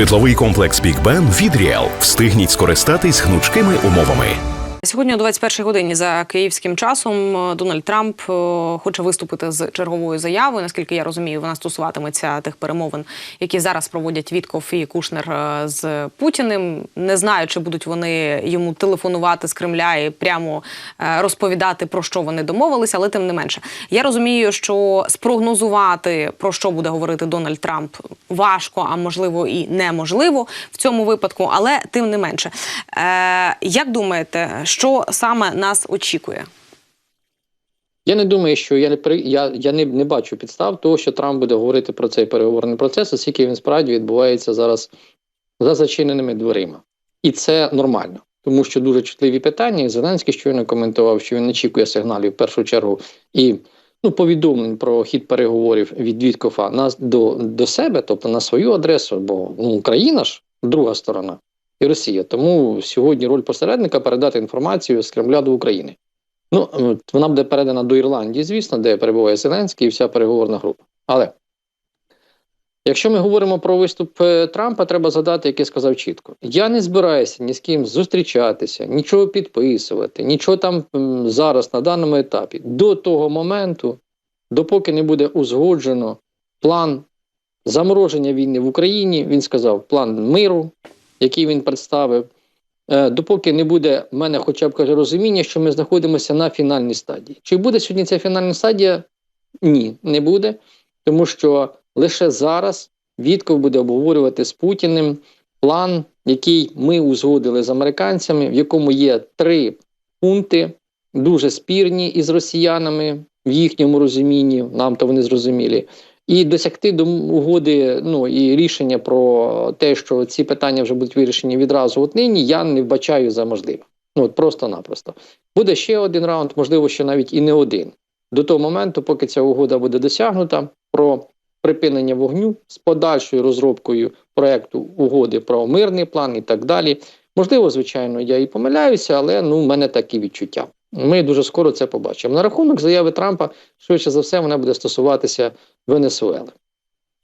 Житловий комплекс Бік Бен від Ріел. Встигніть скористатись гнучкими умовами. Сьогодні о 21 годині за київським часом е, Дональд Трамп е, хоче виступити з черговою заявою. Наскільки я розумію, вона стосуватиметься тих перемовин, які зараз проводять Вітков і Кушнер е, з Путіним. Не знаю, чи будуть вони йому телефонувати з Кремля і прямо розповідати про що вони домовилися, але тим не менше, я розумію, що спрогнозувати про що буде говорити Дональд Трамп важко, а можливо і неможливо в цьому випадку, але тим не менше. Як думаєте, що саме нас очікує? Я не думаю, що я не я, я не, не бачу підстав того, що Трамп буде говорити про цей переговорний процес, оскільки він справді відбувається зараз за зачиненими дверима, і це нормально, тому що дуже чутливі питання. Зеленський щойно коментував, що він очікує сигналів в першу чергу і ну повідомлень про хід переговорів від Віткофа на до, до себе, тобто на свою адресу, бо ну Україна ж друга сторона і Росія. Тому сьогодні роль посередника передати інформацію з Кремля до України. Ну, вона буде передана до Ірландії, звісно, де перебуває Зеленський і вся переговорна група. Але якщо ми говоримо про виступ е, Трампа, треба згадати, як я сказав чітко: я не збираюся ні з ким зустрічатися, нічого підписувати, нічого там зараз на даному етапі. До того моменту, допоки не буде узгоджено план замороження війни в Україні, він сказав план миру, який він представив. Е, Допоки не буде в мене хоча б каже розуміння, що ми знаходимося на фінальній стадії. Чи буде сьогодні ця фінальна стадія? Ні, не буде, тому що лише зараз Вітков буде обговорювати з Путіним план, який ми узгодили з американцями, в якому є три пункти, дуже спірні із росіянами в їхньому розумінні, нам то вони зрозумілі. І досягти до угоди, ну і рішення про те, що ці питання вже будуть вирішені відразу от нині, я не вбачаю за можливе. Ну от просто-напросто. Буде ще один раунд, можливо, ще навіть і не один. До того моменту, поки ця угода буде досягнута про припинення вогню з подальшою розробкою проекту угоди про мирний план і так далі. Можливо, звичайно, я і помиляюся, але ну, в мене такі відчуття. Ми дуже скоро це побачимо. На рахунок заяви Трампа, швидше за все, вона буде стосуватися Венесуели.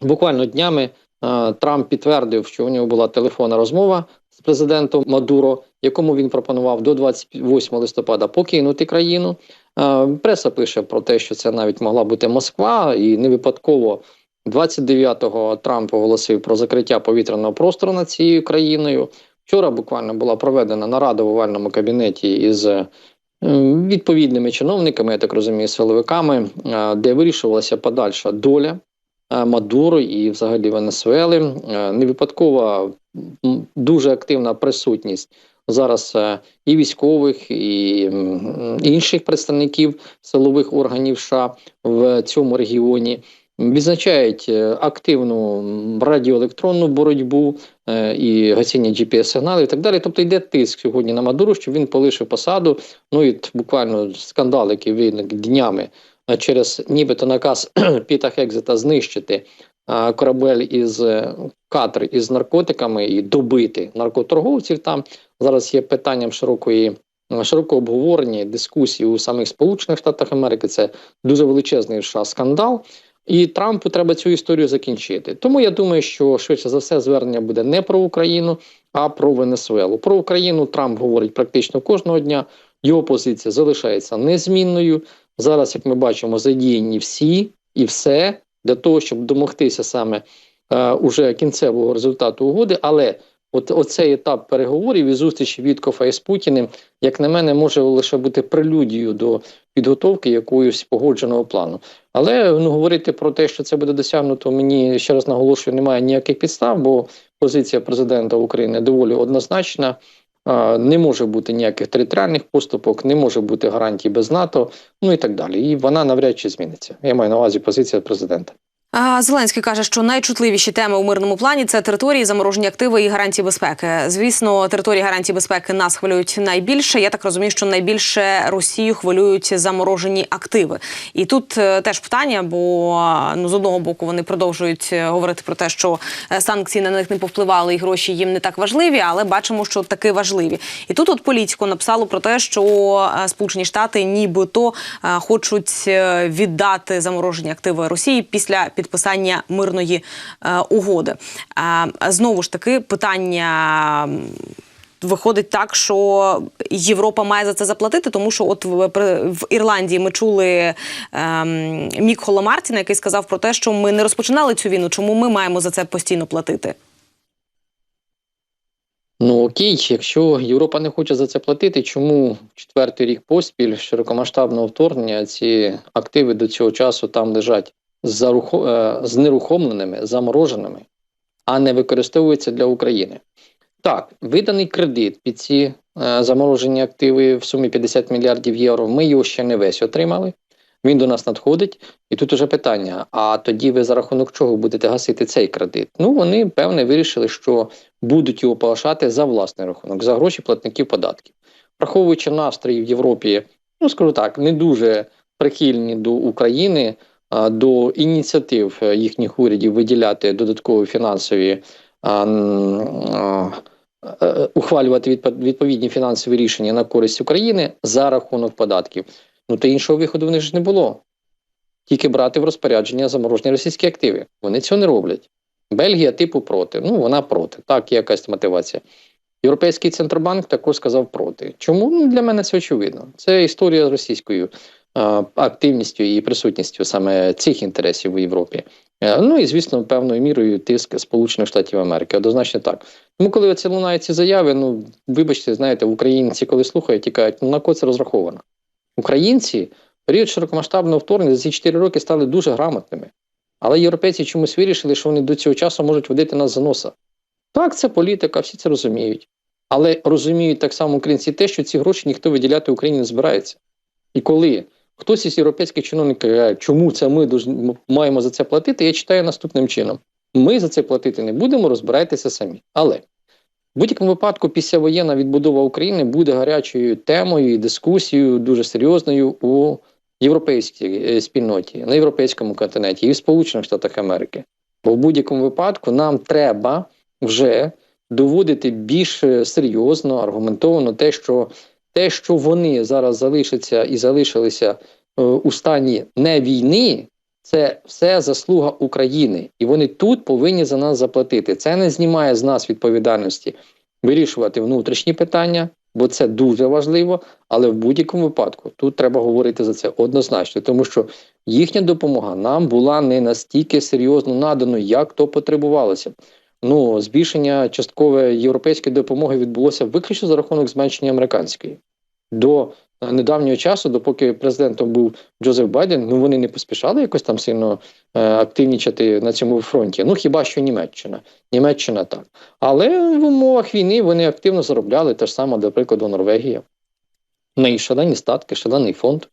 Буквально днями е, Трамп підтвердив, що у нього була телефонна розмова з президентом Мадуро, якому він пропонував до 28 листопада покинути країну. Е, преса пише про те, що це навіть могла бути Москва, і не випадково 29-го Трамп оголосив про закриття повітряного простору над цією країною. Вчора буквально була проведена нарада в овальному кабінеті із відповідними чиновниками, я так розумію, силовиками, е, де вирішувалася подальша доля е, Мадуро і взагалі Венесуели. Е, Не випадкова дуже активна присутність зараз і військових, і інших представників силових органів США в цьому регіоні. Відзначають е, активну радіоелектронну боротьбу е, і гасіння GPS-сигналів і так далі. Тобто йде тиск сьогодні на Мадуру, щоб він полишив посаду. Ну і буквально скандал, який виник днями е, через нібито наказ Піта Хекзета знищити корабель із катер із наркотиками і добити наркоторговців. Там зараз є питанням широкої. е, Широкого обговорення, і дискусії у самих Сполучених Штатах Америки це дуже величезний США скандал. І Трампу треба цю історію закінчити. Тому я думаю, що швидше за все звернення буде не про Україну, а про Венесуелу. Про Україну Трамп говорить практично кожного дня. Його позиція залишається незмінною. Зараз, як ми бачимо, задіяні всі і все для того, щоб домогтися саме е, уже кінцевого результату угоди. Але от оцей етап переговорів і зустрічі Віткофа із Путіним, як на мене, може лише бути прелюдією до підготовки якоїсь погодженого плану. Але ну говорити про те, що це буде досягнуто, мені ще раз наголошую, немає ніяких підстав, бо позиція президента України доволі однозначна. Не може бути ніяких територіальних поступок, не може бути гарантій без НАТО, ну і так далі. І вона навряд чи зміниться. Я маю на увазі позиція президента. Зеленський каже, що найчутливіші теми у мирному плані це території, заморожені активи і гарантії безпеки. Звісно, території гарантії безпеки нас хвилюють найбільше. Я так розумію, що найбільше Росію хвилюють заморожені активи. І тут е, теж питання, бо ну з одного боку вони продовжують е, говорити про те, що е, санкції на них не повпливали, і гроші їм не так важливі, але бачимо, що таки важливі. І тут от політико написало про те, що Сполучені Штати нібито хочуть віддати заморожені активи Росії після підписання підписання мирної е, угоди. Знову ж таки, питання. Виходить так, що Європа має за це заплатити, тому що от в, Ірландії ми чули ем, Мік Холомартіна, який сказав про те, що ми не розпочинали цю війну, чому ми маємо за це постійно платити. Ну окей, якщо Європа не хоче за це платити, чому четвертий рік поспіль широкомасштабного вторгнення ці активи до цього часу там лежать знерухомленими, замороженими, а не використовуються для України? Так, виданий кредит під ці е, заморожені активи в сумі 50 мільярдів євро. Ми його ще не весь отримали. Він до нас надходить, і тут уже питання: а тоді ви за рахунок чого будете гасити цей кредит? Ну вони певне вирішили, що будуть його погашати за власний рахунок, за гроші платників податків. Враховуючи настрої в Європі, ну скажу так, не дуже прихильні до України, до ініціатив е, їхніх урядів виділяти додаткові фінансові. а, е, Ухвалювати відповідні фінансові рішення на користь України за рахунок податків. Ну та іншого виходу в них ж не було. Тільки брати в розпорядження заморожені російські активи. Вони цього не роблять. Бельгія, типу, проти. Ну, вона проти. Так, є якась мотивація. Європейський центробанк також сказав проти. Чому? Ну, для мене це очевидно. Це історія з російською е, активністю і присутністю саме цих інтересів у Європі. Е, ну і, звісно, певною мірою тиск Сполучених Штатів Америки. Однозначно так. Тому, коли це лунають ці заяви, ну вибачте, знаєте, українці, коли слухають і кажуть, ну на кого це розраховано? Українці в період широкомасштабного вторгнення за ці 4 роки стали дуже грамотними. Але європейці чомусь вирішили, що вони до цього часу можуть водити нас за носа. Так, це політика, всі це розуміють. Але розуміють так само українці те, що ці гроші ніхто виділяти Україні не збирається. І коли хтось із європейських чиновників каже, чому це ми маємо за це платити, я читаю наступним чином: ми за це платити не будемо, розбирайтеся самі. Але в будь-якому випадку післявоєнна відбудова України буде гарячою темою і дискусією дуже серйозною у європейській е, спільноті, на європейському континенті і в Сполучених Штатах Америки. Бо в будь-якому випадку нам треба вже доводити більш е, серйозно, аргументовано те, що те, що вони зараз залишаться і залишилися е, у стані не війни, це все заслуга України, і вони тут повинні за нас заплатити. Це не знімає з нас відповідальності вирішувати внутрішні питання, бо це дуже важливо. Але в будь-якому випадку тут треба говорити за це однозначно, тому що їхня допомога нам була не настільки серйозно надано, як то потребувалося. Ну, збільшення часткової європейської допомоги відбулося виключно за рахунок зменшення американської. До е, недавнього часу, допоки президентом був Джозеф Байден, ну вони не поспішали якось там сильно е, активнічати на цьому фронті. Ну хіба що Німеччина. Німеччина так. Але в умовах війни вони активно заробляли те ж саме, до прикладу, Норвегія. Неї шалені статки, шалений фонд е,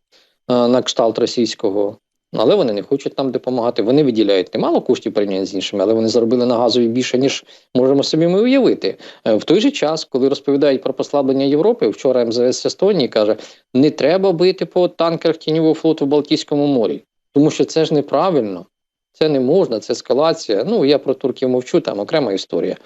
на кшталт російського. Але вони не хочуть нам допомагати. Вони виділяють немало коштів порівняно з іншими, але вони заробили на газові більше, ніж можемо собі ми уявити. Е, В той же час, коли розповідають про послаблення Європи, вчора МЗС Естонії каже: не треба бити по танкерах тіньового флоту в Балтійському морі, тому що це ж неправильно, це не можна, це ескалація. Ну я про турків мовчу, там окрема історія.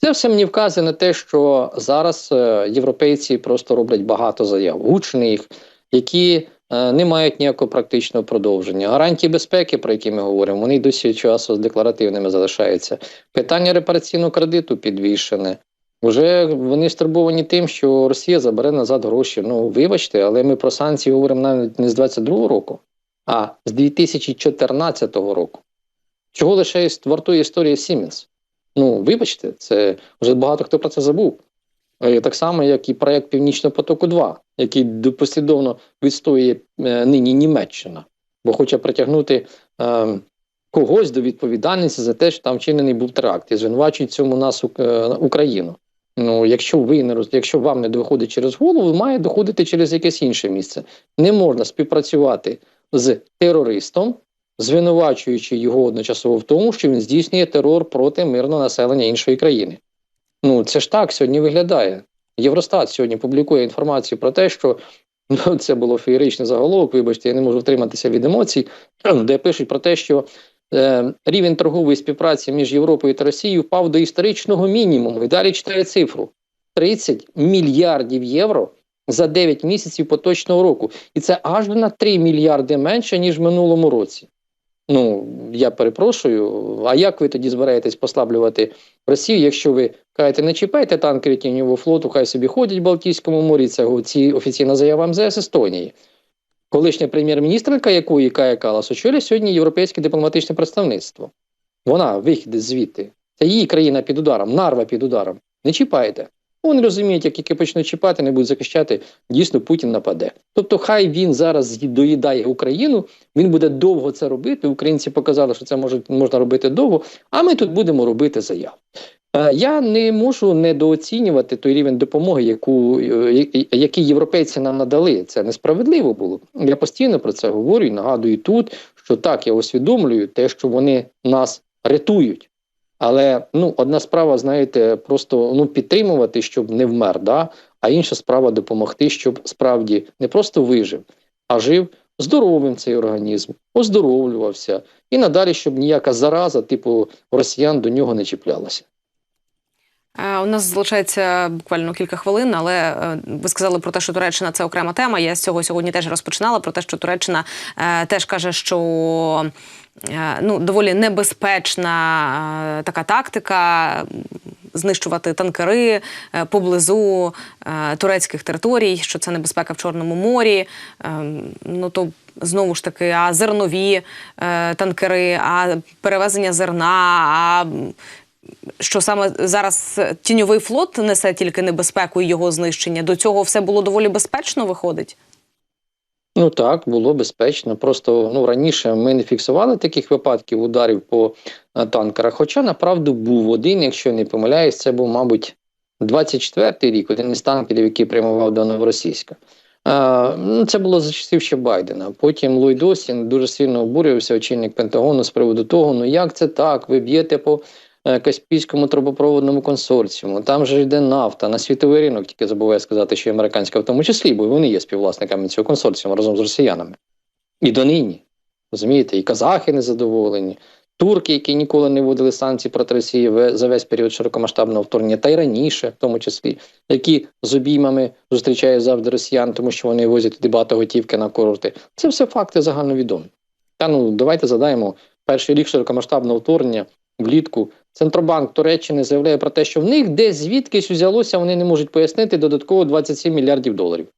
Це все мені вказує на те, що зараз е, європейці просто роблять багато заяв, гучних, які не мають ніякого практичного продовження. Гарантії безпеки, про які ми говоримо, вони досі часу з декларативними залишаються. Питання репараційного кредиту підвішене. Вже вони стурбовані тим, що Росія забере назад гроші. Ну вибачте, але ми про санкції говоримо навіть не з 22-го року, а з 2014 року. Чого лише вартує історія Сіменс? Ну, вибачте, це вже багато хто про це забув. Е, Так само, як і проект Північного потоку 2, який послідовно відстоює е, нині Німеччина, бо хоче притягнути е, когось до відповідальності за те, що там вчинений був теракт, і звинувачують цьому нас Ук- Україну. Ну, якщо ви не роз... якщо вам не доходить через голову, має доходити через якесь інше місце. Не можна співпрацювати з терористом, звинувачуючи його одночасово в тому, що він здійснює терор проти мирного населення іншої країни. Ну це ж так сьогодні виглядає. Євростат сьогодні публікує інформацію про те, що ну, це було феєричний заголовок. Вибачте, я не можу втриматися від емоцій, де пишуть про те, що е, рівень торгової співпраці між Європою та Росією впав до історичного мінімуму. І далі читає цифру: 30 мільярдів євро за 9 місяців поточного року. І це аж на 3 мільярди менше, ніж в минулому році. Ну я перепрошую. А як ви тоді збираєтесь послаблювати Росію, якщо ви кажете, не чіпайте танкери тіньового флоту, хай собі ходять в Балтійському морі. Це ці офіційна заява МЗС Естонії. Колишня прем'єр-міністрка, якої Кая Калас очолює сьогодні європейське дипломатичне представництво. Вона вихід звідти. Це її країна під ударом, нарва під ударом. Не чіпайте. Вони розуміють, як тільки почнуть чіпати, не будуть захищати, дійсно Путін нападе. Тобто, хай він зараз доїдає Україну, він буде довго це робити. Українці показали, що це можна робити довго, а ми тут будемо робити заяву. Е, Я не можу недооцінювати той рівень допомоги, яку, е, який європейці нам надали. Це несправедливо було. Я постійно про це говорю і нагадую тут, що так, я усвідомлюю те, що вони нас рятують. Але ну, одна справа, знаєте, просто ну, підтримувати, щоб не вмер, да? а інша справа допомогти, щоб справді не просто вижив, а жив здоровим цей організм, оздоровлювався, і надалі, щоб ніяка зараза, типу росіян, до нього не чіплялася. Е, У нас залишається буквально кілька хвилин, але е, ви сказали про те, що Туреччина це окрема тема. Я з цього сьогодні теж розпочинала про те, що Туреччина е, теж каже, що ну доволі небезпечна така тактика. Знищувати танкери поблизу турецьких територій, що це небезпека в Чорному морі. Ну то знову ж таки, а зернові танкери, а перевезення зерна, а що саме зараз тіньовий флот несе тільки небезпеку і його знищення. До цього все було доволі безпечно, виходить. Ну так, було безпечно. Просто ну раніше ми не фіксували таких випадків ударів по е, танкерах. Хоча направду був один, якщо не помиляюсь, це був, мабуть, 24-й рік, один із танкерів, який прямував до Новоросійська. Е, ну, це було за часів ще Байдена. Потім Ллойд Остін дуже сильно обурювався, очільник Пентагону з приводу того, ну як це так? Ви б'єте по Каспійському трубопроводному консорціуму, там же йде нафта на світовий ринок, тільки забуваю сказати, що і американська в тому числі, бо вони є співвласниками цього консорціуму разом з росіянами. І донині. Розумієте, і казахи незадоволені, турки, які ніколи не вводили санкції проти Росії за весь період широкомасштабного вторгнення, та й раніше, в тому числі, які з обіймами зустрічають завжди росіян, тому що вони возять туди готівки на курорти. Це все факти загальновідомі. Та ну давайте задаємо перший рік широкомасштабного вторгнення влітку. Центробанк Туреччини заявляє про те, що в них десь звідкись взялося, вони не можуть пояснити додатково 27 мільярдів доларів.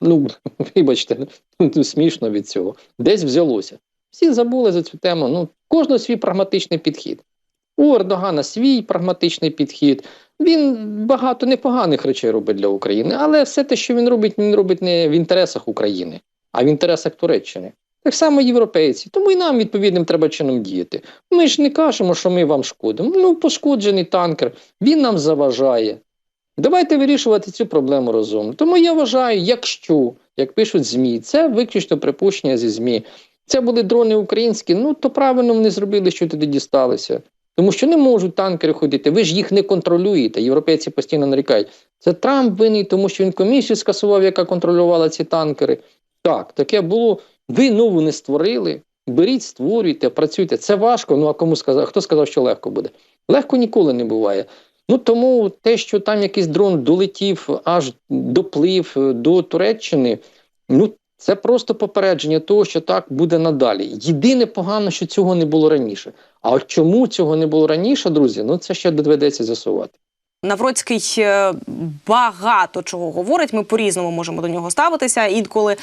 Ну, вибачте, ну, смішно від цього. Десь взялося. Всі забули за цю тему. Ну, кожного свій прагматичний підхід. У Ердогана свій прагматичний підхід. Він багато непоганих речей робить для України, але все те, що він робить, він робить не в інтересах України, а в інтересах Туреччини. Так само європейці. Тому і нам відповідним треба чином діяти. Ми ж не кажемо, що ми вам шкодимо. Ну, пошкоджений танкер, він нам заважає. Давайте вирішувати цю проблему разом. Тому я вважаю, якщо, як пишуть ЗМІ, це виключно припущення зі ЗМІ. Це були дрони українські, ну то правильно вони зробили, що туди дісталися. Тому що не можуть танкери ходити. Ви ж їх не контролюєте. Європейці постійно нарікають. Це Трамп винний, тому що він комісію скасував, яка контролювала ці танкери. Так, таке було. Ви нову не створили. Беріть, створюйте, працюйте. Це важко. Ну а кому сказав? Хто сказав, що легко буде? Легко ніколи не буває. Ну тому те, що там якийсь дрон долетів, аж доплив до Туреччини, ну це просто попередження того, що так буде надалі. Єдине погано, що цього не було раніше. А от чому цього не було раніше, друзі? Ну це ще доведеться з'ясувати. Навроцький е, багато чого говорить. Ми по-різному можемо до нього ставитися інколи.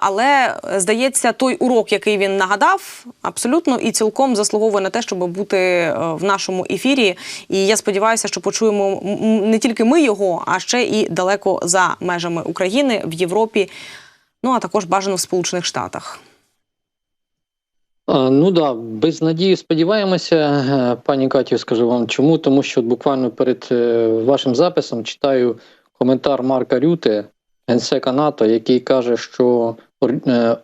Але е, здається, той урок, який він нагадав, абсолютно і цілком заслуговує на те, щоб бути е, в нашому ефірі. І я сподіваюся, що почуємо не тільки ми його, а ще і далеко за межами України в Європі. Ну а також бажано в Сполучених Штатах. Ну да, без надії сподіваємося, Е, пані Катю, скажу вам чому. Тому що буквально перед е, вашим записом читаю коментар Марка Рюте, генсека НАТО, який каже, що е,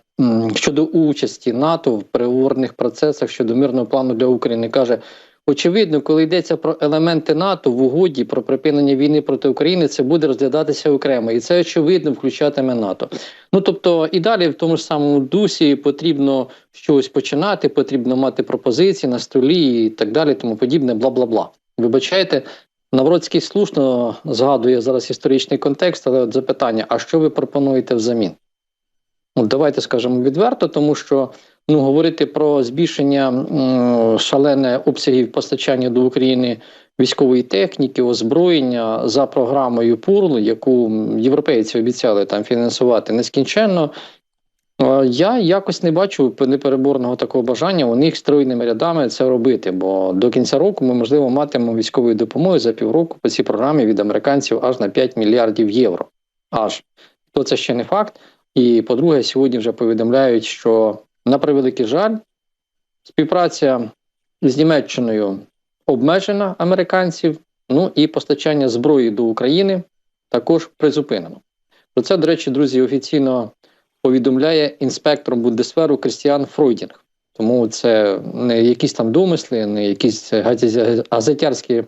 щодо участі НАТО в переговорних процесах щодо мирного плану для України, каже. Очевидно, коли йдеться про елементи НАТО в угоді про припинення війни проти України, це буде розглядатися окремо, і це очевидно включатиме НАТО. Ну тобто, і далі в тому ж самому дусі потрібно щось починати, потрібно мати пропозиції на столі і так далі, тому подібне, бла бла бла. Вибачайте, Навроцький слушно згадує зараз історичний контекст, але от запитання: а що ви пропонуєте взамін? От давайте скажемо відверто, тому що ну говорити про збільшення шалене обсягів постачання до України військової техніки, озброєння за програмою ПУРЛ, яку європейці обіцяли там фінансувати нескінченно. Я якось не бачу непереборного такого бажання у них стройними рядами це робити. Бо до кінця року ми, можливо, матимемо військової допомоги за півроку по цій програмі від американців аж на 5 мільярдів євро. Аж то це ще не факт. І по-друге, сьогодні вже повідомляють, що на превеликий жаль, співпраця з Німеччиною обмежена американців. Ну і постачання зброї до України також призупинено. Про це, до речі, друзі, офіційно повідомляє інспектор Бундесверу Крістіан Фройдінг. Тому це не якісь там домисли, не якісь газе- газетярські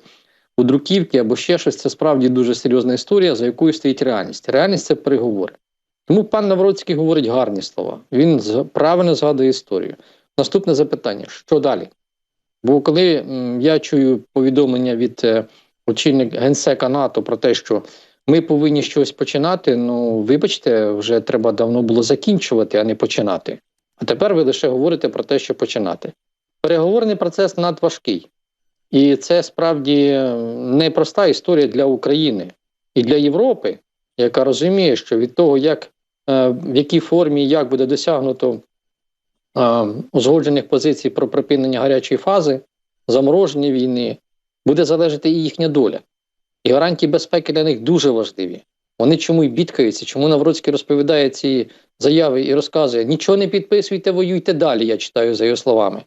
удруківки або ще щось. Це справді дуже серйозна історія, за якою стоїть реальність. Реальність це переговори. Тому пан Навроцький говорить гарні слова. Він правильно згадує історію. Наступне запитання: що далі? Бо коли я чую повідомлення від е, очільника генсека НАТО про те, що ми повинні щось починати, ну вибачте, вже треба давно було закінчувати, а не починати. А тепер ви лише говорите про те, що починати. Переговорний процес надважкий. І це справді непроста історія для України і для Європи, яка розуміє, що від того, як, в якій формі як буде досягнуто е, узгоджених позицій про припинення гарячої фази, замороження війни, буде залежати і їхня доля. І гарантії безпеки для них дуже важливі. Вони чому й бідкаються, чому Навроцький розповідає ці заяви і розказує: нічого не підписуйте, воюйте далі. Я читаю за його словами.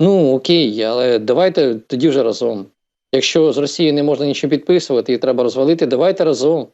Ну окей, але давайте тоді вже разом. Якщо з Росією не можна нічого підписувати і треба розвалити, давайте разом.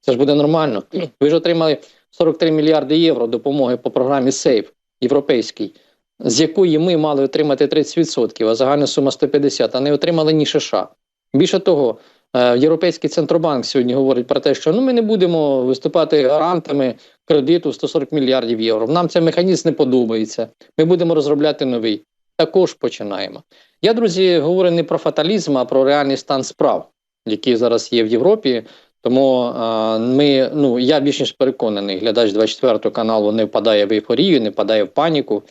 Це ж буде нормально. Ви ж отримали 43 мільярди євро допомоги по програмі SAFE європейській, з якої ми мали отримати 30%, а загальна сума 150, а не отримали ні США. Більше того, е, Європейський центробанк сьогодні говорить про те, що ну ми не будемо виступати гарантами кредиту в 140 мільярдів євро. Нам цей механізм не подобається. Ми будемо розробляти новий. Також починаємо. Я, друзі, говорю не про фаталізм, а про реальний стан справ, який зараз є в Європі. Тому ми, ну я більш ніж переконаний, глядач 24 каналу не впадає в ейфорію, не впадає в паніку,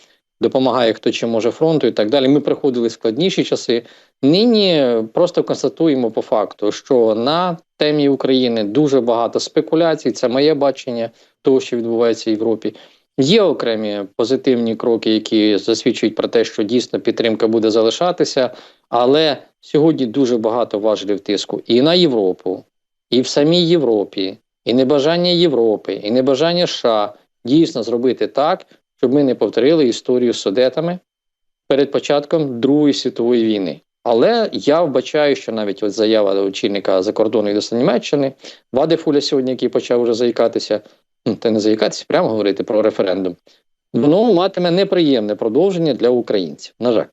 допомагає хто чим може фронту і так далі. Ми приходили в складніші часи. Нині просто констатуємо по факту, що на темі України дуже багато спекуляцій. Це моє бачення того, що відбувається в Європі. Є окремі позитивні кроки, які засвідчують про те, що дійсно підтримка буде залишатися, але сьогодні дуже багато важелів тиску і на Європу, і в самій Європі, і небажання Європи, і небажання США дійсно зробити так, щоб ми не повторили історію з судетами перед початком Другої світової війни. Але я вбачаю, що навіть от заява до очільника закордонної до Німеччини, Вадефуля сьогодні, який почав вже заїкатися, та не заїкатися, прямо говорити про референдум, воно матиме неприємне продовження для українців. На жаль.